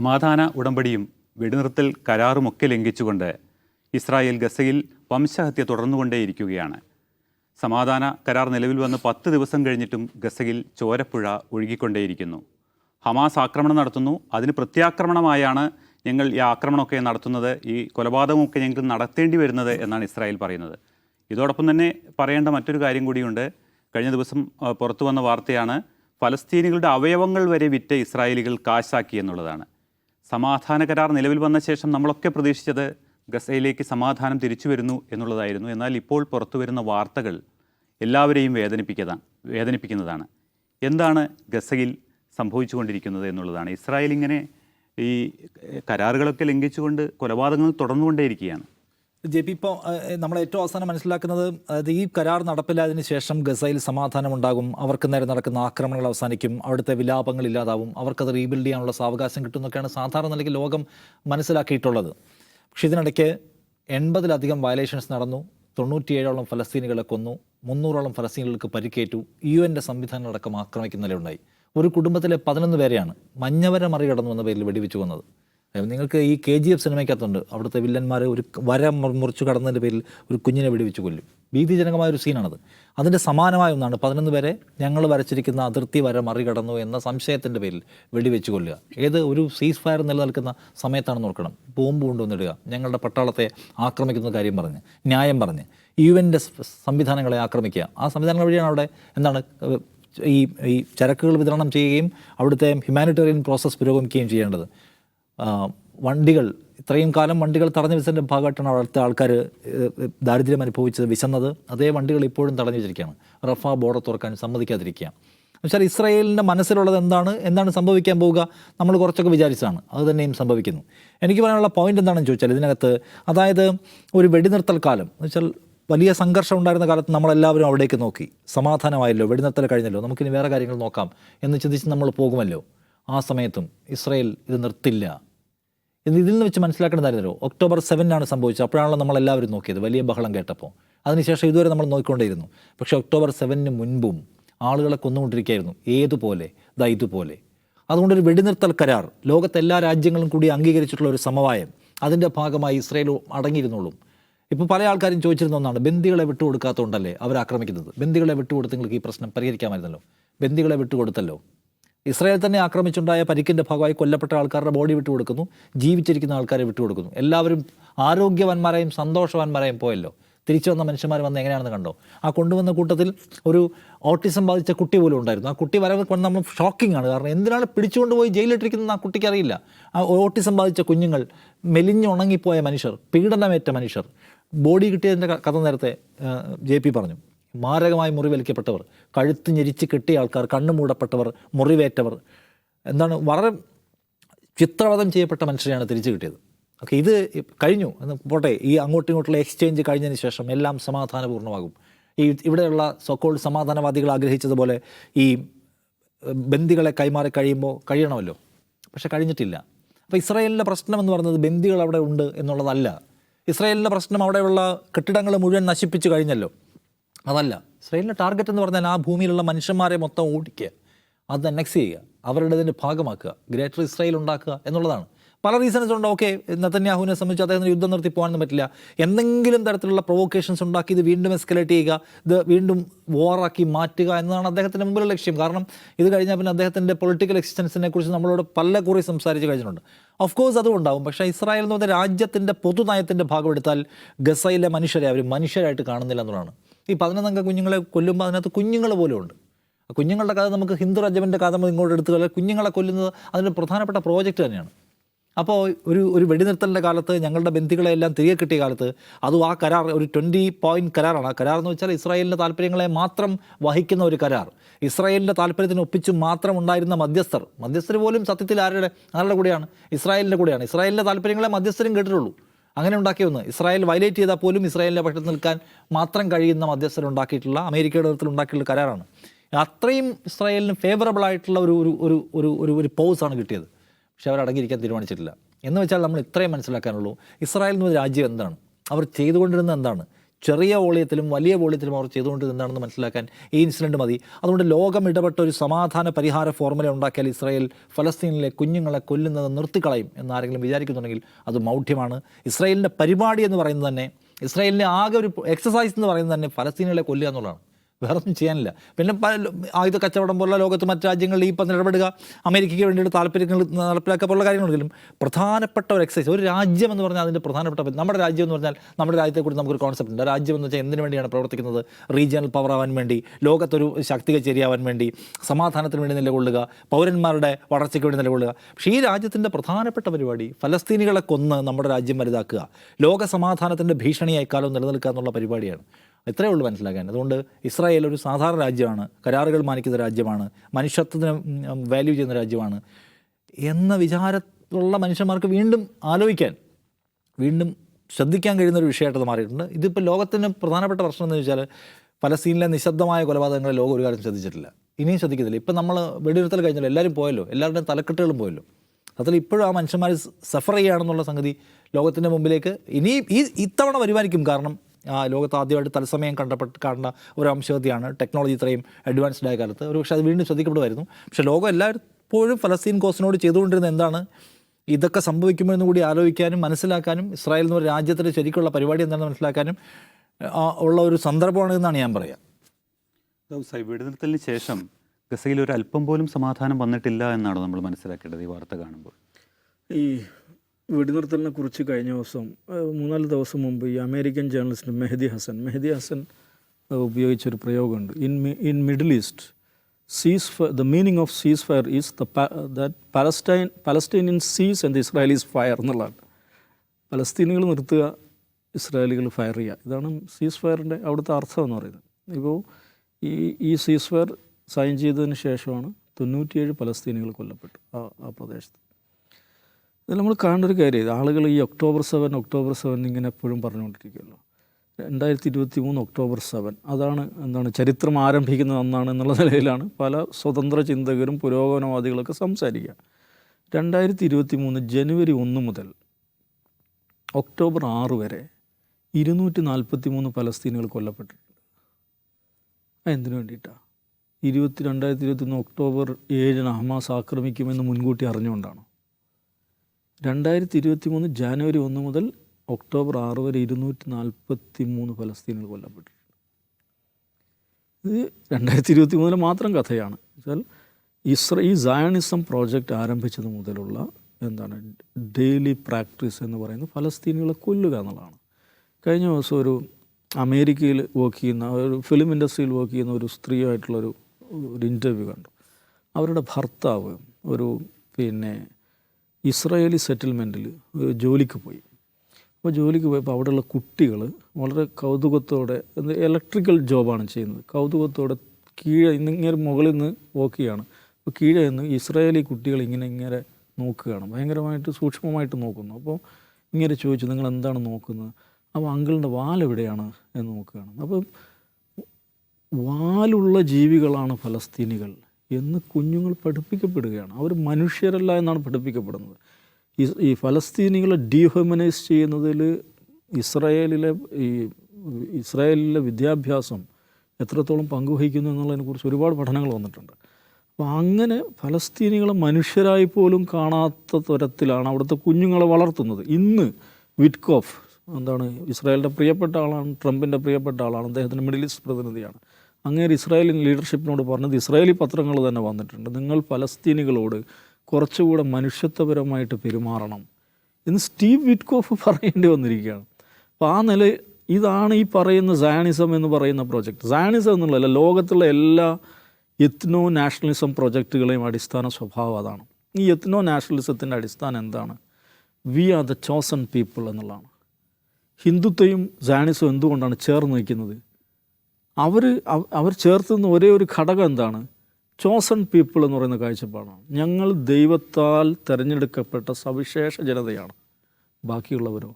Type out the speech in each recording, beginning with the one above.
സമാധാന ഉടമ്പടിയും വെടിനിർത്തൽ കരാറുമൊക്കെ ലംഘിച്ചുകൊണ്ട് ഇസ്രായേൽ ഗസയിൽ വംശഹത്യ തുടർന്നുകൊണ്ടേയിരിക്കുകയാണ്. സമാധാന കരാർ നിലവിൽ വന്ന് പത്ത് ദിവസം കഴിഞ്ഞിട്ടും ഗസയിൽ ചോരപ്പുഴ ഒഴുകിക്കൊണ്ടേയിരിക്കുന്നു. ഹമാസ് ആക്രമണം നടത്തുന്നു. അതിന് പ്രത്യാക്രമണമായാണ് ഞങ്ങൾ ഈ ആക്രമണമൊക്കെ നടത്തുന്നത്. ഈ കൊലപാതകമൊക്കെ ഞങ്ങൾ നടത്തേണ്ടി വരുന്നത് എന്നാണ് ഇസ്രായേൽ പറയുന്നത്. ഇതോടൊപ്പം തന്നെ പറയേണ്ട മറ്റൊരു കാര്യം കൂടിയുണ്ട്. കഴിഞ്ഞ ദിവസം പുറത്തു വന്ന വാർത്തയാണ് ഫലസ്തീനികളുടെ അവയവങ്ങൾ വരെ വിറ്റ് ഇസ്രായേലികൾ കാശാക്കി എന്നുള്ളതാണ്. സമാധാന കരാർ നിലവിൽ വന്ന ശേഷം നമ്മളൊക്കെ പ്രതീക്ഷിച്ചത് ഗസയിലേക്ക് സമാധാനം തിരിച്ചു വരുന്നു എന്നുള്ളതായിരുന്നു. എന്നാൽ ഇപ്പോൾ പുറത്തു വരുന്ന വാർത്തകൾ എല്ലാവരെയും വേദനിപ്പിക്കതാ വേദനിപ്പിക്കുന്നതാണ്. എന്താണ് ഗസയിൽ സംഭവിച്ചുകൊണ്ടിരിക്കുന്നത് എന്നുള്ളതാണ്. ഇസ്രായേൽ ഇങ്ങനെ ഈ കരാറുകളൊക്കെ ലംഘിച്ചുകൊണ്ട് കൊലപാതകങ്ങൾ തുടർന്നുകൊണ്ടേയിരിക്കുകയാണ്. ജെ പി ഇപ്പോൾ നമ്മൾ ഏറ്റവും അവസാനം മനസ്സിലാക്കുന്നത് അതായത് ഈ കരാർ നടപ്പിലായതിനു ശേഷം ഗസയിൽ സമാധാനം ഉണ്ടാകും അവർക്ക് നേരെ നടക്കുന്ന ആക്രമണങ്ങൾ അവസാനിക്കും അവിടുത്തെ വിലാപങ്ങൾ ഇല്ലാതാവും അവർക്കത് റീബിൽഡ് ചെയ്യാനുള്ള സാവകാശം കിട്ടും എന്നൊക്കെയാണ് സാധാരണ നിലയ്ക്ക് ലോകം മനസ്സിലാക്കിയിട്ടുള്ളത്. പക്ഷേ ഇതിനിടയ്ക്ക് എൺപതിലധികം വയലേഷൻസ് നടന്നു തൊണ്ണൂറ്റിയേഴോളം ഫലസ്തീനികളെ കൊന്നു മുന്നൂറോളം ഫലസ്തീനികൾക്ക് പരിക്കേറ്റു യു എന്റെ സംവിധാനങ്ങളടക്കം ആക്രമിക്കുന്നതിലുണ്ടായി ഒരു കുടുംബത്തിലെ പതിനൊന്ന് പേരെയാണ് മഞ്ഞവരെ മറികടന്നു എന്ന പേരിൽ വെടിവെച്ച് അതായത് നിങ്ങൾക്ക് ഈ കെ ജി എഫ് സിനിമയ്ക്കകത്തുണ്ട്. അവിടുത്തെ വില്ലന്മാർ ഒരു വര മുറി- മുറിച്ചു കടന്നതിന്റെ പേരിൽ ഒരു കുഞ്ഞിനെ വെടിവെച്ച് കൊല്ലും. ഭീതിജനകമായ ഒരു സീനാണത്. അതിന്റെ സമാനമായ ഒന്നാണ് പതിനൊന്ന് പേരെ ഞങ്ങൾ വരച്ചിരിക്കുന്ന അതിർത്തി വര മറികടന്നു എന്ന സംശയത്തിന്റെ പേരിൽ വെടിവെച്ച് കൊല്ലുക. ഏത് ഒരു സീസ് ഫയർ നിലനിൽക്കുന്ന സമയത്താണ് ഓർക്കണം. ബോംബ് കൊണ്ടുവന്നിടുക. ഞങ്ങളുടെ പട്ടാളത്തെ ആക്രമിക്കുന്ന കാര്യം പറഞ്ഞ് ന്യായം പറഞ്ഞ് യു എന്റെ സംവിധാനങ്ങളെ ആക്രമിക്കുക. ആ സംവിധാനങ്ങൾ വഴിയാണ് അവിടെ എന്താണ് ഈ ഈ ചരക്കുകൾ വിതരണം ചെയ്യുകയും അവിടുത്തെ ഹ്യൂമാനിറ്റേറിയൻ പ്രോസസ്സ് പുരോഗമിക്കുകയും ചെയ്യേണ്ടത്. വണ്ടികൾ ഇത്രയും കാലം വണ്ടികൾ തടഞ്ഞു വെച്ചതിന്റെ ഭാഗമായിട്ടാണ് അവിടുത്തെ ആൾക്കാർ ദാരിദ്ര്യം അനുഭവിച്ചത് വിശന്നത്. അതേ വണ്ടികൾ ഇപ്പോഴും തടഞ്ഞു വെച്ചിരിക്കുകയാണ്. റഫ ബോർഡർ തുറക്കാൻ സമ്മതിക്കാതിരിക്കുക. എന്നുവെച്ചാൽ ഇസ്രായേലിന്റെ മനസ്സിലുള്ളത് എന്താണ്? എന്താണ് സംഭവിക്കാൻ പോവുക? നമ്മൾ കുറച്ചൊക്കെ വിചാരിച്ചതാണ്. അത് തന്നെയും സംഭവിക്കുന്നു. എനിക്ക് പറയാനുള്ള പോയിന്റ് എന്താണെന്ന് ചോദിച്ചാൽ ഇതിനകത്ത് അതായത് ഒരു വെടിനിർത്തൽ കാലം. എന്ന് വെച്ചാൽ വലിയ സംഘർഷം ഉണ്ടായിരുന്ന കാലത്ത് നമ്മളെല്ലാവരും അവിടേക്ക് നോക്കി. സമാധാനമായല്ലോ? വെടിനിർത്തൽ കഴിഞ്ഞല്ലോ? നമുക്കിനി വേറെ കാര്യങ്ങൾ നോക്കാം എന്ന് ചിന്തിച്ച് നമ്മൾ പോകുമല്ലോ? ആ സമയത്തും ഇസ്രയേൽ ഇത് നിർത്തില്ല. ഇതിൽ നിന്ന് വെച്ച് മനസ്സിലാക്കേണ്ടതായിരുന്നല്ലോ ഒക്ടോബർ സെവനാണ് സംഭവിച്ചത്. അപ്പോഴാണല്ലോ നമ്മളെല്ലാവരും നോക്കിയത്. വലിയ ബഹളം കേട്ടപ്പോൾ. അതിനുശേഷം ഇതുവരെ നമ്മൾ നോക്കിക്കൊണ്ടേയിരുന്നു. പക്ഷേ ഒക്ടോബർ സെവനിന് മുൻപും ആളുകളെ കൊന്നുകൊണ്ടിരിക്കുകയായിരുന്നു. ഏതുപോലെ? ദാ ഇതുപോലെ. അതുകൊണ്ടൊരു വെടിനിർത്തൽ കരാർ. ലോകത്തെ എല്ലാ രാജ്യങ്ങളും കൂടി അംഗീകരിച്ചിട്ടുള്ള ഒരു സമവായം. അതിന്റെ ഭാഗമായി ഇസ്രയേൽ അടങ്ങിയിരുന്നുള്ളൂ ഇപ്പോൾ പല ആൾക്കാരും ചോദിച്ചിരുന്ന ഒന്നാണ്. ബന്ദികളെ വിട്ടുകൊടുക്കാത്തതുകൊണ്ടല്ലേ അവർ ആക്രമിക്കുന്നത് ബന്ദികളെ നിങ്ങൾക്ക് ഈ പ്രശ്നം പരിഹരിക്കാമായിരുന്നല്ലോ. ബന്ദികളെ വിട്ടുകൊടുത്തല്ലോ. ഇസ്രായേൽ തന്നെ ആക്രമിച്ചുണ്ടായ പരിക്കിന്റെ ഭാഗമായി കൊല്ലപ്പെട്ട ആൾക്കാരുടെ ബോഡി വിട്ടു കൊടുക്കുന്നു ജീവിച്ചിരിക്കുന്ന ആൾക്കാരെ വിട്ടു കൊടുക്കുന്നു എല്ലാവരും ആരോഗ്യവാന്മാരായും സന്തോഷവാന്മാരായും പോയല്ലോ. തിരിച്ചു വന്ന മനുഷ്യന്മാർ വന്ന് എങ്ങനെയാണെന്ന് കണ്ടോ? ആ കൊണ്ടുവന്ന കൂട്ടത്തിൽ ഒരു ഓട്ടിസം ബാധിച്ച കുട്ടി പോലും ഉണ്ടായിരുന്നു. ആ കുട്ടി വരവ് കൊണ്ട് നമ്മൾ ഷോക്കിംഗ് ആണ്. കാരണം എന്തിനാണ് പിടിച്ചുകൊണ്ട് പോയി ജയിലിലിട്ടിരിക്കുന്നത് ആ കുട്ടിക്ക് അറിയില്ല. ആ ഓട്ടിസം ബാധിച്ച കുഞ്ഞുങ്ങൾ മെലിഞ്ഞുണങ്ങിപ്പോയ മനുഷ്യർ പീഡനമേറ്റ മനുഷ്യർ ബോഡി കിട്ടിയതിന്റെ കഥ നേരത്തെ ജെ പി പറഞ്ഞു. മാരകമായി മുറിവേൽക്കപ്പെട്ടവർ കഴുത്ത് ഞെരിച്ച് കെട്ടിയ ആൾക്കാർ കണ്ണു മൂടപ്പെട്ടവർ മുറിവേറ്റവർ എന്താണ് വളരെ ചിത്രവധം ചെയ്യപ്പെട്ട മനുഷ്യരെയാണ് തിരിച്ചു കിട്ടിയത്. ഓക്കെ ഇത് കഴിഞ്ഞു. എന്ന് പോട്ടെ ഈ അങ്ങോട്ടും ഇങ്ങോട്ടുള്ള എക്സ്ചേഞ്ച് കഴിഞ്ഞതിന് ശേഷം എല്ലാം സമാധാനപൂർണമാകും ഈ ഇവിടെയുള്ള സൊക്കോൾ സമാധാനവാദികൾ ആഗ്രഹിച്ചതുപോലെ ഈ ബന്ദികളെ കൈമാറി കഴിയുമ്പോൾ കഴിയണമല്ലോ? പക്ഷെ കഴിഞ്ഞിട്ടില്ല. അപ്പോൾ ഇസ്രായേലിന്റെ പ്രശ്നം എന്ന് പറയുന്നത് ബന്ദികൾ അവിടെ ഉണ്ട് എന്നുള്ളതല്ല. ഇസ്രായേലിന്റെ പ്രശ്നം അവിടെയുള്ള കെട്ടിടങ്ങൾ മുഴുവൻ നശിപ്പിച്ചു കഴിഞ്ഞല്ലോ. അതല്ല. ഇസ്രയേലിന്റെ ടാർഗറ്റ് എന്ന് പറഞ്ഞാൽ ആ ഭൂമിയിലുള്ള മനുഷ്യന്മാരെ മൊത്തം ഓടിക്കുക. അത് അനക്സ് ചെയ്യുക. അവരുടെ ഇതിന്റെ ഭാഗമാക്കുക. ഗ്രേറ്റർ ഇസ്രായേൽ ഉണ്ടാക്കുക എന്നുള്ളതാണ്. പല റീസൺസ് ഉണ്ട്. ഓക്കെ നത്തന്യാഹുവിനെ സംബന്ധിച്ച് അദ്ദേഹത്തിന് യുദ്ധം നിർത്തി പോകാനൊന്നും പറ്റില്ല. എന്തെങ്കിലും തരത്തിലുള്ള പ്രൊവോക്കേഷൻസ് ഉണ്ടാക്കി ഇത് വീണ്ടും എസ്കലേറ്റ് ചെയ്യുക. ഇത് വീണ്ടും വോറാക്കി മാറ്റുക എന്നതാണ് അദ്ദേഹത്തിന്റെ മുമ്പിലുള്ള ലക്ഷ്യം. കാരണം ഇത് കഴിഞ്ഞാൽ പിന്നെ അദ്ദേഹത്തിന്റെ പൊളിറ്റിക്കൽ എക്സിസ്റ്റൻസിനെ കുറിച്ച് നമ്മളോട് പല കുറി സംസാരിച്ച് കഴിഞ്ഞിട്ടുണ്ട്. ഓഫ് കോഴ്സ് അതും ഉണ്ടാവും. പക്ഷേ ഇസ്രായേൽ എന്ന് പറഞ്ഞ രാജ്യത്തിന്റെ പൊതുനയത്തിന്റെ ഭാഗമെടുത്താൽ ഗസയിലെ മനുഷ്യരെ അവർ മനുഷ്യരായിട്ട് കാണുന്നില്ല എന്നുള്ളതാണ്. ഈ പതിനൊന്നംഗ കുഞ്ഞുങ്ങളെ കൊല്ലുമ്പോൾ അതിനകത്ത് കുഞ്ഞുങ്ങൾ പോലും ഉണ്ട് ആ കുഞ്ഞുങ്ങളുടെ കഥ നമുക്ക് ഹിന്ദു റജമന്റെ കഥ ഇങ്ങോട്ട് എടുത്തു കളയാം. കുഞ്ഞുങ്ങളെ കൊല്ലുന്നത് അതിന്റെ പ്രധാനപ്പെട്ട പ്രോജക്റ്റ് തന്നെയാണ്. അപ്പോൾ ഒരു ഒരു വെടിനിർത്തലിന്റെ കാലത്ത് ഞങ്ങളുടെ ബന്ധികളെ എല്ലാം തിരികെ കിട്ടിയ കാലത്ത് അതും ആ കരാർ ഒരു ട്വന്റി പോയിന്റ് കരാറാണ്. ആ കരാർ എന്ന് വെച്ചാൽ ഇസ്രായേലിന്റെ താല്പര്യങ്ങളെ മാത്രം വഹിക്കുന്ന ഒരു കരാർ. ഇസ്രായേലിന്റെ താല്പര്യത്തിന് ഒപ്പിച്ച് മാത്രം ഉണ്ടായിരുന്ന മധ്യസ്ഥർ. മധ്യസ്ഥർ പോലും സത്യത്തിൽ ആരുടെ ആരുടെ കൂടെയാണ്? ഇസ്രായേലിന്റെ കൂടെയാണ്. ഇസ്രായേലിന്റെ താല്പര്യങ്ങളെ മധ്യസ്ഥരും കേട്ടിട്ടുള്ളൂ. അങ്ങനെ ഉണ്ടാക്കിയ ഒന്ന്. ഇസ്രായേൽ വയലേറ്റ് ചെയ്താൽ പോലും ഇസ്രായേലിന്റെ പക്ഷത്ത് നിൽക്കാൻ മാത്രം കഴിയുന്ന മധ്യസ്ഥർ ഉണ്ടാക്കിയിട്ടുള്ള അമേരിക്കയുടെ തരത്തിൽ ഉണ്ടാക്കിയിട്ടുള്ള കരാറാണ്. അത്രയും ഇസ്രായേലിന് ഫേവറബിൾ ആയിട്ടുള്ള ഒരു ഒരു ഒരു ഒരു ഒരു ഒരു പോസാണ് കിട്ടിയത്. പക്ഷേ അവർ അടങ്ങിയിരിക്കാൻ തീരുമാനിച്ചിട്ടില്ല. എന്ന് വെച്ചാൽ നമ്മൾ ഇത്രയും മനസ്സിലാക്കാനുള്ളൂ ഇസ്രായേൽ എന്ന രാജ്യം എന്താണ്? അവർ ചെയ്തുകൊണ്ടിരുന്നത് എന്താണ്? ചെറിയ വോളിയത്തിലും വലിയ വോളിയത്തിലും അവർ ചെയ്തുകൊണ്ടിരുന്നതാണെന്ന് മനസ്സിലാക്കാൻ ഈ ഇൻസിഡന്റ് മതി. അതുകൊണ്ട് ലോകം ഇടപെട്ട ഒരു സമാധാന പരിഹാര ഫോർമുല ഉണ്ടാക്കിയാൽ ഇസ്രായേൽ ഫലസ്തീനിലെ കുഞ്ഞുങ്ങളെ കൊല്ലുന്നത് നിർത്തിക്കളയും എന്ന് ആരെങ്കിലും വിചാരിക്കുന്നുണ്ടെങ്കിൽ അത് മൗഢ്യമാണ്. ഇസ്രായേലിന്റെ പരിപാടി എന്ന് പറയുന്നത് തന്നെ ഇസ്രായേലിന്റെ ആകെ ഒരു എക്സസൈസ് എന്ന് പറയുന്നത് തന്നെ ഫലസ്തീനുകളെ കൊല്ലുക എന്നുള്ളതാണ്. വേറെ ഒന്നും ചെയ്യാനില്ല. പിന്നെ ആയുധ കച്ചവടം പോലുള്ള ലോകത്ത് മറ്റ് രാജ്യങ്ങളിൽ ഈ പറഞ്ഞ ഇടപെടുക അമേരിക്കയ്ക്ക് വേണ്ടിയിട്ട് താല്പര്യങ്ങൾ നടപ്പിലാക്കുക പോലുള്ള കാര്യങ്ങളെങ്കിലും പ്രധാനപ്പെട്ട ഒരു എക്സസൈസ് ഒരു രാജ്യം എന്ന് പറഞ്ഞാൽ അതിന്റെ പ്രധാനപ്പെട്ട നമ്മുടെ രാജ്യം എന്ന് പറഞ്ഞാൽ നമ്മുടെ രാജ്യത്തെക്കുറിച്ച് നമുക്കൊരു കോൺസെപ്റ്റ് ഉണ്ട്. രാജ്യം എന്ന് വെച്ചാൽ എന്തിനു വേണ്ടിയാണ് പ്രവർത്തിക്കുന്നത്? റീജിയണൽ പവർ ആവാൻ വേണ്ടി ലോകത്തൊരു ശക്തി കച്ചേരിയാവാൻ വേണ്ടി സമാധാനത്തിന് വേണ്ടി നിലകൊള്ളുക പൗരന്മാരുടെ വളർച്ചയ്ക്ക് വേണ്ടി നിലകൊള്ളുക. പക്ഷേ ഈ രാജ്യത്തിന്റെ പ്രധാനപ്പെട്ട പരിപാടി ഫലസ്തീനികളെ കൊന്ന് നമ്മുടെ രാജ്യം വലുതാക്കുക ലോക സമാധാനത്തിന്റെ ഭീഷണിയായി നിലനിൽക്കുക എന്നുള്ള പരിപാടിയാണ്. ഇത്രയേ ഉള്ളൂ മനസ്സിലാക്കാൻ. അതുകൊണ്ട് ഇസ്രായേൽ ഒരു സാധാരണ രാജ്യമാണ് കരാറുകൾ മാനിക്കുന്ന രാജ്യമാണ് മനുഷ്യത്വത്തിന് വാല്യൂ ചെയ്യുന്ന രാജ്യമാണ്. എന്ന വിചാരത്തിലുള്ള മനുഷ്യന്മാർക്ക് വീണ്ടും ആലോചിക്കാൻ വീണ്ടും ശ്രദ്ധിക്കാൻ കഴിയുന്ന ഒരു വിഷയമായിട്ട് അത് മാറിയിട്ടുണ്ട്. ഇതിപ്പോൾ ലോകത്തിന് പ്രധാനപ്പെട്ട പ്രശ്നം എന്ന് വെച്ചാൽ പലസ്തീനിലെ നിശബ്ദമായ കൊലപാതകങ്ങളെ ലോകം ഒരു കാര്യം ശ്രദ്ധിച്ചിട്ടില്ല. ഇനിയും ശ്രദ്ധിക്കത്തില്ല. ഇപ്പം നമ്മൾ വെടിനിർത്തൽ കഴിഞ്ഞല്ലോ എല്ലാവരും പോയല്ലോ എല്ലാവരുടെയും തലക്കെട്ടുകളും പോയല്ലോ. അതിൽ ഇപ്പോഴും ആ മനുഷ്യന്മാർ സഫർ ചെയ്യുകയാണെന്നുള്ള സംഗതി ലോകത്തിന്റെ മുമ്പിലേക്ക് ഇനിയും ഈ ഇത്തവണ വരുമാനിക്കും കാരണം ലോകത്ത് ആദ്യമായിട്ട് തത്സമയം കണ്ടപ്പെട്ട് കാണുന്ന ഒരു അംശഗതിയാണ് ടെക്നോളജി ഇത്രയും അഡ്വാൻസ്ഡ് ആയ കാലത്ത്. ഒരു പക്ഷേ അത് വീണ്ടും ശ്രദ്ധിക്കപ്പെടുമായിരുന്നു. പക്ഷേ ലോകം എല്ലായ്പ്പോഴും ഫലസ്തീൻ കോസിനോട് ചെയ്തുകൊണ്ടിരുന്ന എന്താണ്? ഇതൊക്കെ സംഭവിക്കുമ്പോൾ എന്ന് കൂടി ആലോചിക്കാനും മനസ്സിലാക്കാനും ഇസ്രായേൽ എന്ന ഒരു രാജ്യത്തിന്റെ ശരിക്കുള്ള പരിപാടി എന്താണെന്ന് മനസ്സിലാക്കാനും ഉള്ള ഒരു സന്ദർഭമാണ് എന്നാണ് ഞാൻ പറയുക ദൗസായി വെടിനിർത്തലിന് ശേഷം ഗസയിൽ ഒരു അല്പം പോലും സമാധാനം വന്നിട്ടില്ല എന്നാണ് നമ്മൾ മനസ്സിലാക്കേണ്ടത് ഈ വാർത്ത കാണുമ്പോൾ. ഈ വെടിനിർത്തലിനെ കുറിച്ച് കഴിഞ്ഞ ദിവസം മൂന്നാൽ ദിവസം മുമ്പ് ഈ അമേരിക്കൻ ജേർണലിസ്റ്റ് മെഹദി ഹസൻ മെഹദി ഹസൻ ഉപയോഗിച്ചൊരു പ്രയോഗമുണ്ട്. In in middle east ceasefire the meaning of ceasefire is the that Palestine Palestinian cease and Israelis fire എന്നുള്ളതാണ്. പലസ്തീനികൾ നിർത്തുക ഇസ്രായേലികൾ ഫയർ ചെയ്യുക. ഇതാണ് സീസ് ഫയറിന്റെ അവിടുത്തെ അർത്ഥം എന്ന് പറയുന്നത്. ഇപ്പോൾ ഈ ഈ സീസ് ഫയർ സൈൻ ചെയ്തതിന് ശേഷമാണ് തൊണ്ണൂറ്റിയേഴ് പലസ്തീനികൾ കൊല്ലപ്പെട്ടു ആ ആ പ്രദേശത്ത്. ഇതിൽ നമ്മൾ കാണേണ്ട ഒരു കാര്യം ആളുകൾ ഈ ഒക്ടോബർ സെവൻ ഒക്ടോബർ സെവൻ ഇങ്ങനെ എപ്പോഴും പറഞ്ഞുകൊണ്ടിരിക്കുമല്ലോ രണ്ടായിരത്തി ഇരുപത്തി മൂന്ന് ഒക്ടോബർ സെവൻ അതാണ് എന്താണ് ചരിത്രം ആരംഭിക്കുന്നത് അന്നാണ് എന്നുള്ള നിലയിലാണ് പല സ്വതന്ത്ര ചിന്തകരും പുരോഗമനവാദികളൊക്കെ സംസാരിക്കുക. രണ്ടായിരത്തി ഇരുപത്തി മൂന്ന് ജനുവരി ഒന്ന് മുതൽ ഒക്ടോബർ ആറ് വരെ ഇരുന്നൂറ്റി നാൽപ്പത്തി മൂന്ന് പലസ്തീനുകൾ കൊല്ലപ്പെട്ടിട്ടുണ്ട്. എന്തിനു വേണ്ടിയിട്ടാണ് ഇരുപത്തി രണ്ടായിരത്തി ഇരുപത്തി ഒന്ന് ഒക്ടോബർ ഏഴിന് ഹമാസ് ആക്രമിക്കുമെന്ന് മുൻകൂട്ടി അറിഞ്ഞുകൊണ്ടാണ്? രണ്ടായിരത്തി ഇരുപത്തി മൂന്ന് ജാനുവരി ഒന്ന് മുതൽ ഒക്ടോബർ ആറ് വരെ ഇരുന്നൂറ്റി നാൽപ്പത്തി മൂന്ന് ഫലസ്തീനുകൾ കൊല്ലപ്പെട്ടിട്ടുണ്ട്. ഇത് രണ്ടായിരത്തി ഇരുപത്തി മൂന്നിലെ മാത്രം കഥയാണ്. വെച്ചാൽ ഇസ്ര ഈ സയണിസം പ്രോജക്റ്റ് ആരംഭിച്ചത് മുതലുള്ള എന്താണ് ഡെയിലി പ്രാക്ടീസ് എന്ന് പറയുന്നത് ഫലസ്തീനുകളെ കൊല്ലുക എന്നുള്ളതാണ്. കഴിഞ്ഞ ദിവസം ഒരു അമേരിക്കയിൽ വർക്ക് ചെയ്യുന്ന ഒരു ഫിലിം ഇൻഡസ്ട്രിയിൽ വർക്ക് ചെയ്യുന്ന ഒരു സ്ത്രീയായിട്ടുള്ളൊരു ഒരു ഇന്റർവ്യൂ കണ്ടു. അവരുടെ ഭർത്താവ് ഒരു പിന്നെ ഇസ്രായേലി സെറ്റിൽമെന്റിൽ ജോലിക്ക് പോയി. അപ്പോൾ ജോലിക്ക് പോയപ്പോൾ അവിടെയുള്ള കുട്ടികൾ വളരെ കൗതുകത്തോടെ ഇലക്ട്രിക്കൽ ജോബാണ് ചെയ്യുന്നത്. കൗതുകത്തോടെ കീഴെ ഇന്നിങ്ങനെ മുകളിൽ നിന്ന് വോക്കുകയാണ് അപ്പോൾ കീഴെ നിന്ന് ഇസ്രായേലി കുട്ടികൾ ഇങ്ങനെ ഇങ്ങനെ നോക്കുകയാണ്. ഭയങ്കരമായിട്ട് സൂക്ഷ്മമായിട്ട് നോക്കുന്നു. അപ്പോൾ ഇങ്ങനെ ചോദിച്ചു നിങ്ങൾ എന്താണ് നോക്കുന്നത്? അപ്പോൾ അങ്കിളിന്റെ വാലെവിടെയാണ് എന്ന് നോക്കുകയാണ്. അപ്പം വാലുള്ള ജീവികളാണ് ഫലസ്തീനികൾ. എന്ന് കുഞ്ഞുങ്ങൾ പഠിപ്പിക്കപ്പെടുകയാണ്. അവർ മനുഷ്യരല്ല എന്നാണ് പഠിപ്പിക്കപ്പെടുന്നത്. ഈ ഫലസ്തീനികളെ ഡീഹ്യൂമനൈസ് ചെയ്യുന്നതിൽ ഇസ്രായേലിലെ ഈ ഇസ്രായേലിലെ വിദ്യാഭ്യാസം എത്രത്തോളം പങ്കുവഹിക്കുന്നു എന്നുള്ളതിനെക്കുറിച്ച് ഒരുപാട് പഠനങ്ങൾ വന്നിട്ടുണ്ട്. അപ്പോൾ അങ്ങനെ ഫലസ്തീനികളെ മനുഷ്യരായി പോലും കാണാത്ത തരത്തിലാണ് അവിടുത്തെ കുഞ്ഞുങ്ങളെ വളർത്തുന്നത്. ഇന്ന് വിറ്റ്കോഫ് എന്താണ് ഇസ്രായേലിന്റെ പ്രിയപ്പെട്ട ആളാണ് ട്രംപിന്റെ പ്രിയപ്പെട്ട ആളാണ് അദ്ദേഹത്തിന്റെ മിഡിൽ ഈസ്റ്റ് പ്രതിനിധിയാണ്. അങ്ങേര് ഇസ്രായേലിൻ ലീഡർഷിപ്പിനോട് പറഞ്ഞത് ഇസ്രായേലി പത്രങ്ങൾ തന്നെ വന്നിട്ടുണ്ട്. നിങ്ങൾ പലസ്തീനികളോട് കുറച്ചുകൂടെ മനുഷ്യത്വപരമായിട്ട് പെരുമാറണം എന്ന് സ്റ്റീവ് വിറ്റ്കോഫ് പറയേണ്ടി വന്നിരിക്കുകയാണ്. അപ്പോൾ ആ നില ഇതാണ് ഈ പറയുന്ന സയണിസം എന്ന് പറയുന്ന പ്രോജക്റ്റ് സയണിസം എന്നുള്ളതല്ല ലോകത്തുള്ള എല്ലാ എത്നോ നാഷണലിസം പ്രൊജക്റ്റുകളെയും അടിസ്ഥാന സ്വഭാവം അതാണ്. ഈ എത്നോ നാഷണലിസത്തിന്റെ അടിസ്ഥാനം എന്താണ്? We are the chosen people എന്നുള്ളതാണ്. ഹിന്ദുത്വയും സാനിസവും എന്തുകൊണ്ടാണ് ചേർന്ന് നിൽക്കുന്നത്? അവർ അവർ ചേർത്തുന്ന ഒരേ ഒരു ഘടകം എന്താണ്? ചോസൺ പീപ്പിൾ എന്ന് പറയുന്ന കാഴ്ചപ്പാടാണ്. ഞങ്ങൾ ദൈവത്താൽ തിരഞ്ഞെടുക്കപ്പെട്ട സവിശേഷ ജനതയാണ്. ബാക്കിയുള്ളവരോ?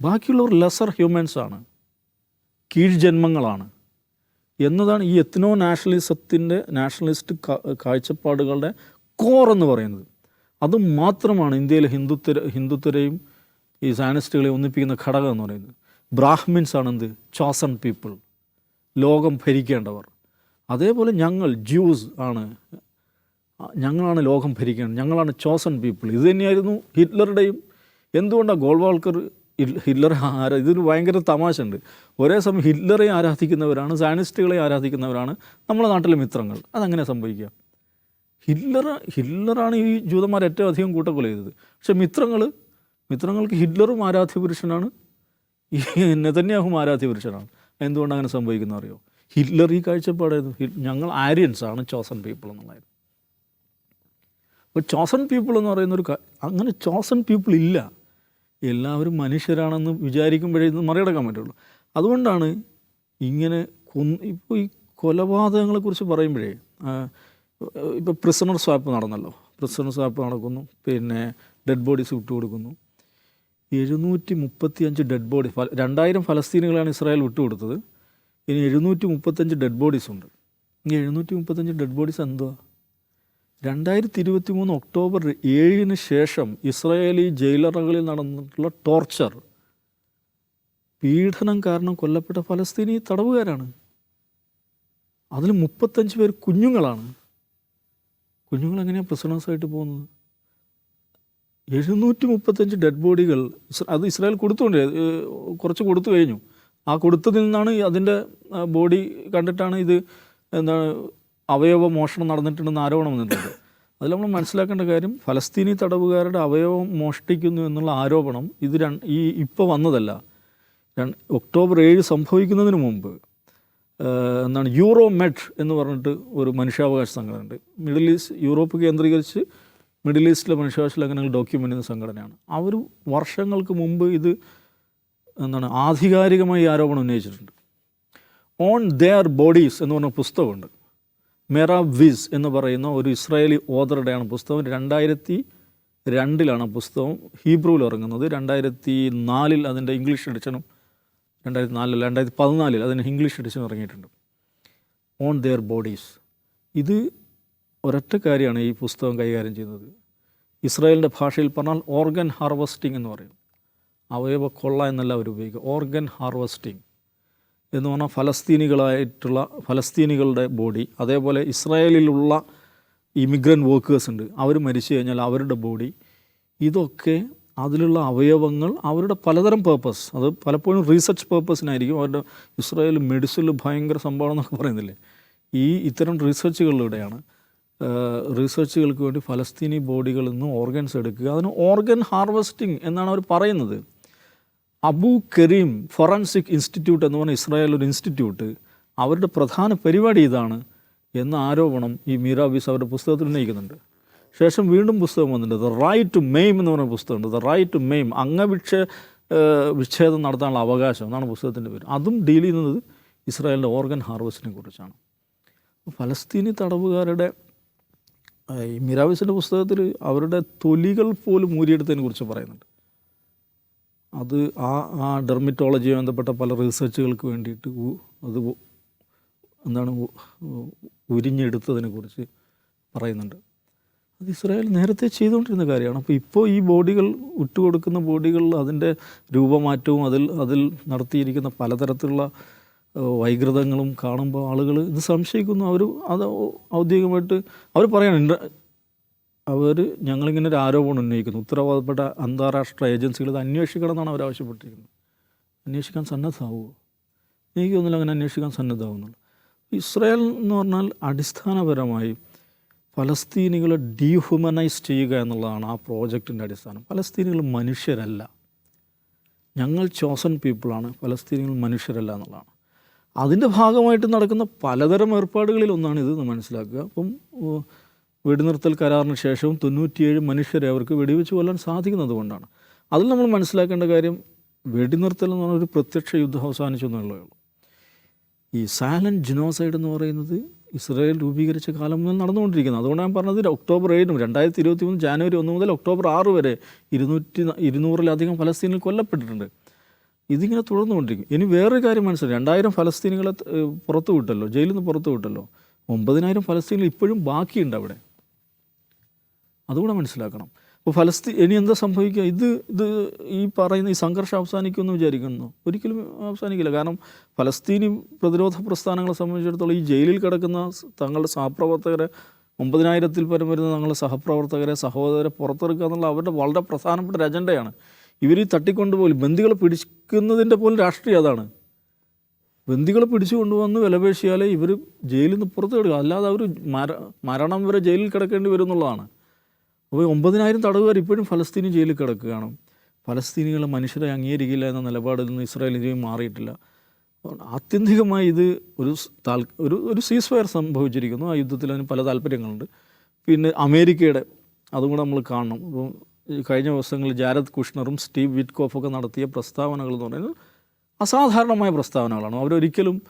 ബാക്കിയുള്ളവർ ലെസർ ഹ്യൂമൻസ് ആണ്. കീഴ്ജന്മങ്ങളാണ്. എന്നതാണ് ഈ എത്നോ നാഷണലിസത്തിന്റെ നാഷണലിസ്റ്റ് കാഴ്ചപ്പാടുകളുടെ കോർ എന്ന് പറയുന്നത്. അത് മാത്രമാണ് ഇന്ത്യയിലെ ഹിന്ദുത്വ ഹിന്ദുത്വരെയും ഈ സയനിസ്റ്റുകളെയും ഒന്നിപ്പിക്കുന്ന ഘടകം എന്ന് പറയുന്നത്. ബ്രാഹ്മിൻസ് ആണെന്ത് ചോസൺ പീപ്പിൾ ലോകം ഭരിക്കേണ്ടവർ. അതേപോലെ ഞങ്ങൾ ജ്യൂസ് ആണ്. ഞങ്ങളാണ് ലോകം ഭരിക്കേണ്ടത്. ഞങ്ങളാണ് ചോസൺ പീപ്പിൾ ഇത് തന്നെയായിരുന്നു ഹിറ്റ്ലറുടെയും എന്തുകൊണ്ടാണ് ഗോൾവാൾക്കർ ഹിറ്റ്ലർ ആരാ ഇതൊരു ഭയങ്കര തമാശ ഉണ്ട് ഒരേ സമയം ഹിറ്റ്ലറെ ആരാധിക്കുന്നവരാണ് സയനിസ്റ്റുകളെ ആരാധിക്കുന്നവരാണ് നമ്മുടെ നാട്ടിലെ മിത്രങ്ങൾ. അതങ്ങനെ സംഭവിക്കുക. ഹിറ്റ്ലർ ഹിറ്റ്ലറാണ് ഈ ജൂതന്മാർ ഏറ്റവും അധികം കൂട്ടക്കൊല ചെയ്തത്. പക്ഷെ മിത്രങ്ങൾ മിത്രങ്ങൾക്ക് ഹിറ്റ്ലറും ആരാധ്യ പുരുഷനാണ് ഈ നെതന്യാഹും ആരാധ്യ പുരുഷനാണ്. എന്തുകൊണ്ട് അങ്ങനെ സംഭവിക്കുന്ന അറിയോ ഹിറ്റ്ലർ ഈ കാഴ്ചപ്പാടായിരുന്നു. ഞങ്ങൾ ആര്യൻസ് ആണ് ചോസൺ പീപ്പിൾ എന്നുള്ളതായിരുന്നു അപ്പോൾ ചോസൺ പീപ്പിൾ എന്ന് പറയുന്ന ഒരു അങ്ങനെ ചോസൺ പീപ്പിൾ ഇല്ല. എല്ലാവരും മനുഷ്യരാണെന്ന് വിചാരിക്കുമ്പോഴേ ഇത് മറികടക്കാൻ പറ്റുള്ളൂ. അതുകൊണ്ടാണ് ഇങ്ങനെ കൊന്ന് ഇപ്പോൾ ഈ കൊലപാതകങ്ങളെക്കുറിച്ച് പറയുമ്പോഴേ ഇപ്പോൾ പ്രിസണർ സ്വാപ്പ് നടന്നല്ലോ. പ്രിസണർ സ്വാപ്പ് നടക്കുന്നു. പിന്നെ ഡെഡ് ബോഡീസ് വിട്ടുകൊടുക്കുന്നു എഴുന്നൂറ്റി മുപ്പത്തി അഞ്ച് ഡെഡ് ബോഡി രണ്ടായിരം ഫലസ്തീനുകളാണ് ഇസ്രായേൽ വിട്ടുകൊടുത്തത്. ഇനി എഴുന്നൂറ്റി മുപ്പത്തഞ്ച് ഡെഡ് ബോഡീസ് ഉണ്ട്. ഈ എഴുന്നൂറ്റി മുപ്പത്തഞ്ച് ഡെഡ് ബോഡീസ് എന്തുവാ? രണ്ടായിരത്തി ഇരുപത്തി മൂന്ന് ഒക്ടോബർ ഏഴിന് ശേഷം ഇസ്രായേലി ജയിലറുകളിൽ നടന്നിട്ടുള്ള ടോർച്ചർ പീഡനം കാരണം കൊല്ലപ്പെട്ട ഫലസ്തീനി തടവുകാരാണ്. അതിൽ മുപ്പത്തഞ്ച് പേർ കുഞ്ഞുങ്ങളാണ്. കുഞ്ഞുങ്ങൾ എങ്ങനെയാണ് പ്രിസണേഴ്സായിട്ട് പോകുന്നത്? എഴുന്നൂറ്റി മുപ്പത്തഞ്ച് ഡെഡ് ബോഡികൾ അത് ഇസ്രായേൽ കൊടുത്തുകൊണ്ട് ഏഹ്, കുറച്ച് കൊടുത്തു കഴിഞ്ഞു. ആ കൊടുത്തതിൽ നിന്നാണ് അതിന്റെ ബോഡി കണ്ടിട്ടാണ് ഇത് എന്താണ് അവയവ മോഷണം നടന്നിട്ടുണ്ടെന്ന് ആരോപണം വന്നിട്ടുണ്ട് അതിൽ നമ്മൾ മനസ്സിലാക്കേണ്ട കാര്യം ഫലസ്തീനി തടവുകാരുടെ അവയവം മോഷ്ടിക്കുന്നു എന്നുള്ള ആരോപണം ഇത് ഈ ഇപ്പോൾ വന്നതല്ല. ഒക്ടോബർ ഏഴ് സംഭവിക്കുന്നതിന് മുമ്പ് എന്താണ് യൂറോ മെഡ് എന്ന് പറഞ്ഞിട്ട് ഒരു മനുഷ്യാവകാശ സംഘടനയുണ്ട്. മിഡിൽ ഈസ്റ്റ് യൂറോപ്പ് കേന്ദ്രീകരിച്ച് മിഡിൽ ഈസ്റ്റിലെ മനുഷ്യാവകാശ ലംഘനങ്ങൾ ഡോക്യുമെന്റ് ചെയ്യുന്ന സംഘടനയാണ്. അവർ വർഷങ്ങൾക്ക് മുമ്പ് ഇത് എന്താണ് ആധികാരികമായി ആരോപണം ഉന്നയിച്ചിട്ടുണ്ട്. ഓൺ ദെയർ ബോഡീസ് എന്ന് പറഞ്ഞ പുസ്തകമുണ്ട്. മെറ വിസ് എന്ന് പറയുന്ന ഒരു ഇസ്രായേലി ഓതറുടെയാണ് പുസ്തകം. രണ്ടായിരത്തി രണ്ടിലാണ് ആ പുസ്തകം ഹീബ്രുവിൽ ഇറങ്ങുന്നത്. രണ്ടായിരത്തി നാലിൽ അതിന്റെ ഇംഗ്ലീഷ് എഡിഷനും രണ്ടായിരത്തി നാലിൽ രണ്ടായിരത്തി പതിനാലിൽ അതിന് ഇംഗ്ലീഷ് എഡിഷൻ ഇറങ്ങിയിട്ടുണ്ട്. ഓൺ ദെയർ ബോഡീസ് ഇത് ഒരൊറ്റ കാര്യമാണ് ഈ പുസ്തകം കൈകാര്യം ചെയ്യുന്നത്. ഇസ്രായേലിന്റെ ഭാഷയിൽ പറഞ്ഞാൽ ഓർഗൻ ഹാർവസ്റ്റിംഗ് എന്ന് പറയും. അവയവ കൊള്ള എന്നല്ല അവർ ഉപയോഗിക്കുക. ഓർഗൻ ഹാർവസ്റ്റിംഗ് എന്ന് പറഞ്ഞാൽ ഫലസ്തീനികളായിട്ടുള്ള ഫലസ്തീനികളുടെ ബോഡി. അതേപോലെ ഇസ്രായേലിലുള്ള ഇമിഗ്രന്റ് വർക്കേഴ്സ് ഉണ്ട്. അവർ മരിച്ചു കഴിഞ്ഞാൽ അവരുടെ ബോഡി. ഇതൊക്കെ അതിലുള്ള അവയവങ്ങൾ അവരുടെ പലതരം പേർപ്പസ് അത് പലപ്പോഴും റീസർച്ച് പേർപ്പസിനായിരിക്കും അവരുടെ ഇസ്രായേൽ മെഡിസിൽ ഭയങ്കര സംഭവം എന്നൊക്കെ പറയുന്നില്ലേ? ഈ ഇത്തരം റീസർച്ചുകളിലൂടെയാണ് റീസർച്ചുകൾക്ക് വേണ്ടി ഫലസ്തീനി ബോഡികളിൽ നിന്ന് ഓർഗൻസ് എടുക്കുക. അതിന് ഓർഗൻ ഹാർവെസ്റ്റിംഗ് എന്നാണ് അവർ പറയുന്നത്. അബു കരീം ഫൊറൻസിക് ഇൻസ്റ്റിറ്റ്യൂട്ട് എന്ന് പറഞ്ഞ ഇസ്രായേൽ ഒരു ഇൻസ്റ്റിറ്റ്യൂട്ട് അവരുടെ പ്രധാന പരിപാടി ഇതാണ് എന്ന ആരോപണം ഈ മീറാബീസ് അവരുടെ പുസ്തകത്തിൽ ഉന്നയിക്കുന്നുണ്ട്. ശേഷം വീണ്ടും പുസ്തകം വന്നിട്ടുണ്ട്. ദ റൈറ്റ് ടു മെയിം എന്ന് പറഞ്ഞ പുസ്തകമുണ്ട്. ദ റൈറ്റ് ടു മെയിം അംഗവിക്ഷ വിച്ഛേദം നടത്താനുള്ള അവകാശം എന്നാണ് പുസ്തകത്തിന്റെ പേര്. അതും ഡീൽ ചെയ്യുന്നത് ഇസ്രായേലിന്റെ ഓർഗൻ ഹാർവസ്റ്റിനെ കുറിച്ചാണ്. ഫലസ്തീനി തടവുകാരുടെ ഈ മിറാബീസിന്റെ പുസ്തകത്തിൽ അവരുടെ തൊലികൾ പോലും ഊരിയെടുത്തതിനെ കുറിച്ച് പറയുന്നുണ്ട്. അത് ആ ആ ഡെർമിറ്റോളജിയെ ബന്ധപ്പെട്ട പല റിസർച്ചുകൾക്ക് വേണ്ടിയിട്ട് അത് എന്താണ് ഉ- ഉ- ഉരിഞ്ഞെടുത്തതിനെ കുറിച്ച് പറയുന്നുണ്ട്. അത് ഇസ്രായേൽ നേരത്തെ ചെയ്തുകൊണ്ടിരുന്ന കാര്യമാണ്. അപ്പോൾ ഇപ്പോൾ ഈ ബോഡികൾ വിട്ടുകൊടുക്കുന്ന ബോഡികൾ അതിന്റെ രൂപമാറ്റവും അതിൽ അതിൽ നടത്തിയിരിക്കുന്ന പലതരത്തിലുള്ള വൈകൃതങ്ങളും കാണുമ്പോൾ ആളുകൾ ഇത് സംശയിക്കുന്നു. അവർ അത് ഔദ്യോഗികമായിട്ട് അവർ പറയണം അവർ ഞങ്ങളിങ്ങനെ ഒരു ആരോപണം ഉന്നയിക്കുന്നു. ഉത്തരവാദപ്പെട്ട അന്താരാഷ്ട്ര ഏജൻസികൾ ഇത് അന്വേഷിക്കണം എന്നാണ് അവർ ആവശ്യപ്പെട്ടിരിക്കുന്നത്. അന്വേഷിക്കാൻ സന്നദ്ധമാവുമോ എനിക്ക് തോന്നുന്നില്ല അങ്ങനെ അന്വേഷിക്കാൻ സന്നദ്ധമാവുന്നുള്ളൂ. ഇസ്രായേൽ എന്ന് പറഞ്ഞാൽ അടിസ്ഥാനപരമായി ഫലസ്തീനികളെ ഡീഹ്യൂമനൈസ് ചെയ്യുക എന്നുള്ളതാണ് ആ പ്രോജക്റ്റിന്റെ അടിസ്ഥാനം. ഫലസ്തീനികൾ മനുഷ്യരല്ല. ഞങ്ങൾ ചോസൺ പീപ്പിളാണ്. ഫലസ്തീനികൾ മനുഷ്യരല്ല എന്നുള്ളതാണ്. അതിന്റെ ഭാഗമായിട്ട് നടക്കുന്ന പലതരം ഏർപ്പാടുകളിൽ ഒന്നാണ് ഇത് മനസ്സിലാക്കുക. അപ്പം വെടിനിർത്തൽ കരാറിന് ശേഷവും തൊണ്ണൂറ്റിയേഴ് മനുഷ്യരെ അവർക്ക് വെടിവെച്ച് കൊല്ലാൻ സാധിക്കുന്നത് കൊണ്ടാണ്. അതിൽ നമ്മൾ മനസ്സിലാക്കേണ്ട കാര്യം വെടിനിർത്തൽ എന്ന് പറഞ്ഞ ഒരു പ്രത്യക്ഷ യുദ്ധം അവസാനിച്ചു എന്നുള്ളതേ ഉള്ളൂ. ഈ സാലന്റ് ജിനോസൈഡ് എന്ന് പറയുന്നത് ഇസ്രായേൽ രൂപീകരിച്ച കാലം മുതൽ നടന്നുകൊണ്ടിരിക്കുന്നത്. അതുകൊണ്ട് ഞാൻ പറഞ്ഞത് ഒക്ടോബർ ഏഴിനും രണ്ടായിരത്തി ഇരുപത്തി മൂന്ന് ജാനുവരി ഒന്ന് മുതൽ ഒക്ടോബർ ആറ് വരെ ഇരുന്നൂറ്റി ഇരുന്നൂറിലധികം ഫലസ്തീനിൽ കൊല്ലപ്പെട്ടിട്ടുണ്ട്. ഇതിങ്ങനെ തുടർന്നുകൊണ്ടിരിക്കും. ഇനി വേറൊരു കാര്യം മനസ്സിലായി. രണ്ടായിരം ഫലസ്തീനികളെ പുറത്തു വിട്ടല്ലോ ജയിലിൽ നിന്ന് പുറത്തു വിട്ടല്ലോ. ഒമ്പതിനായിരം ഫലസ്തീനികൾ ഇപ്പോഴും ബാക്കിയുണ്ട് അവിടെ. അതുകൂടെ മനസ്സിലാക്കണം. അപ്പോൾ ഫലസ്തീൻ ഇനി എന്താ സംഭവിക്കുക? ഇത് ഇത് ഈ പറയുന്ന ഈ സംഘർഷം അവസാനിക്കുമെന്ന് വിചാരിക്കുന്നു. ഒരിക്കലും അവസാനിക്കില്ല. കാരണം ഫലസ്തീനി പ്രതിരോധ പ്രസ്ഥാനങ്ങളെ സംബന്ധിച്ചിടത്തോളം ഈ ജയിലിൽ കിടക്കുന്ന തങ്ങളുടെ സഹപ്രവർത്തകരെ ഒമ്പതിനായിരത്തിൽ പരം വരുന്ന തങ്ങളുടെ സഹപ്രവർത്തകരെ സഹോദരരെ പുറത്തെടുക്കുക എന്നുള്ള അവരുടെ വളരെ പ്രധാനപ്പെട്ട ഒരു അജണ്ടയാണ്. ഇവർ തട്ടിക്കൊണ്ടുപോയി. ബന്ദികളെ പിടിക്കുന്നതിന്റെ പോലും രാഷ്ട്രീയം അതാണ്. ബന്ദികളെ പിടിച്ചു കൊണ്ടുവന്ന് വിലപേശിയാലേ ഇവർ ജയിലിൽ നിന്ന് പുറത്ത് കിടക്കുക അല്ലാതെ അവർ മര മരണം വരെ ജയിലിൽ കിടക്കേണ്ടി വരും എന്നുള്ളതാണ്. അപ്പോൾ ഒമ്പതിനായിരം തടവുകാർ ഇപ്പോഴും ഫലസ്തീനി ജയിലിൽ കിടക്കുകയാണ്. ഫലസ്തീനികൾ മനുഷ്യരെ അംഗീകരിക്കില്ല എന്ന നിലപാടിൽ നിന്ന് ഇസ്രായേൽ ഇതുവരെയും മാറിയിട്ടില്ല. ആത്യന്തികമായി ഇത് ഒരു താൽ ഒരു ഒരു സീസ് ഫയർ സംഭവിച്ചിരിക്കുന്നു. ആ യുദ്ധത്തിൽ അതിന് പല താല്പര്യങ്ങളുണ്ട്. പിന്നെ അമേരിക്കയുടെ അതും കൂടെ നമ്മൾ കാണണം. അപ്പോൾ ഈ കഴിഞ്ഞ ദിവസങ്ങളിൽ ജാരദ് കുഷ്ണറും സ്റ്റീവ് വിറ്റ്കോഫൊക്കെ നടത്തിയ പ്രസ്താവനകൾ എന്ന് പറയുന്നത് അസാധാരണമായ പ്രസ്താവനകളാണ്. അവരൊരിക്കലും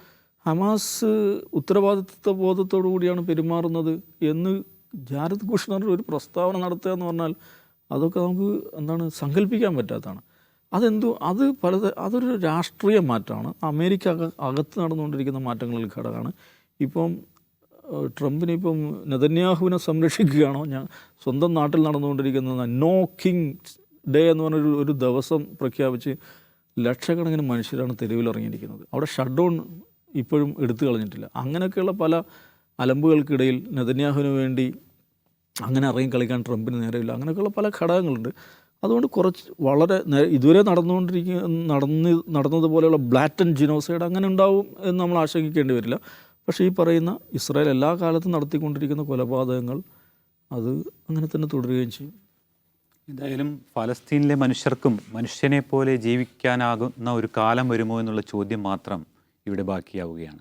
ഹമാസ് ഉത്തരവാദിത്വ ബോധത്തോടു കൂടിയാണ് പെരുമാറുന്നത് എന്ന് ജാരദ് കുഷ്ണർ ഒരു പ്രസ്താവന നടത്തുക എന്ന് പറഞ്ഞാൽ അതൊക്കെ നമുക്ക് എന്താണ് സങ്കല്പിക്കാൻ പറ്റാത്തതാണ്. അതെന്തോ അത് പല അതൊരു രാഷ്ട്രീയ മാറ്റമാണ്. അമേരിക്ക അക അകത്ത് നടന്നുകൊണ്ടിരിക്കുന്ന മാറ്റങ്ങളിൽ ഘടകമാണ്. ഇപ്പം ട്രംപിനെ ഇപ്പം നെതന്യാഹുവിനെ സംരക്ഷിക്കുകയാണോ? ഞാൻ സ്വന്തം നാട്ടിൽ നടന്നുകൊണ്ടിരിക്കുന്ന നോ കിങ് ഡേ എന്ന് പറഞ്ഞൊരു ഒരു ദിവസം പ്രഖ്യാപിച്ച് ലക്ഷക്കണക്കിന് മനുഷ്യരാണ് തെരുവിലിറങ്ങിയിരിക്കുന്നത്. അവിടെ ഷട്ട് ഡൗൺ ഇപ്പോഴും എടുത്തു കളഞ്ഞിട്ടില്ല. അങ്ങനെയൊക്കെയുള്ള പല അലമ്പുകൾക്കിടയിൽ നെതന്യാഹുവിന് വേണ്ടി അങ്ങനെ ഇറങ്ങി കളിക്കാൻ ട്രംപിന് നേരമില്ല അങ്ങനെയൊക്കെയുള്ള പല ഘടകങ്ങളുണ്ട്. അതുകൊണ്ട് കുറച്ച് വളരെ ഇതുവരെ നടന്നുകൊണ്ടിരിക്കുന്ന നടന്ന് നടന്നതുപോലെയുള്ള ബ്ലാറ്റൻ ജിനോസൈഡ് അങ്ങനെ ഉണ്ടാവും എന്ന് നമ്മൾ ആശങ്കിക്കേണ്ടി വരില്ല. പക്ഷേ ഈ പറയുന്ന ഇസ്രായേൽ എല്ലാ കാലത്തും നടത്തിക്കൊണ്ടിരിക്കുന്ന കൊലപാതകങ്ങൾ അത് അങ്ങനെ തന്നെ തുടരുകയും ചെയ്യും. എന്തായാലും ഫലസ്തീനിലെ മനുഷ്യർക്കും മനുഷ്യനെ പോലെ ജീവിക്കാനാകുന്ന ഒരു കാലം വരുമോ എന്നുള്ള ചോദ്യം മാത്രം ഇവിടെ ബാക്കിയാവുകയാണ്.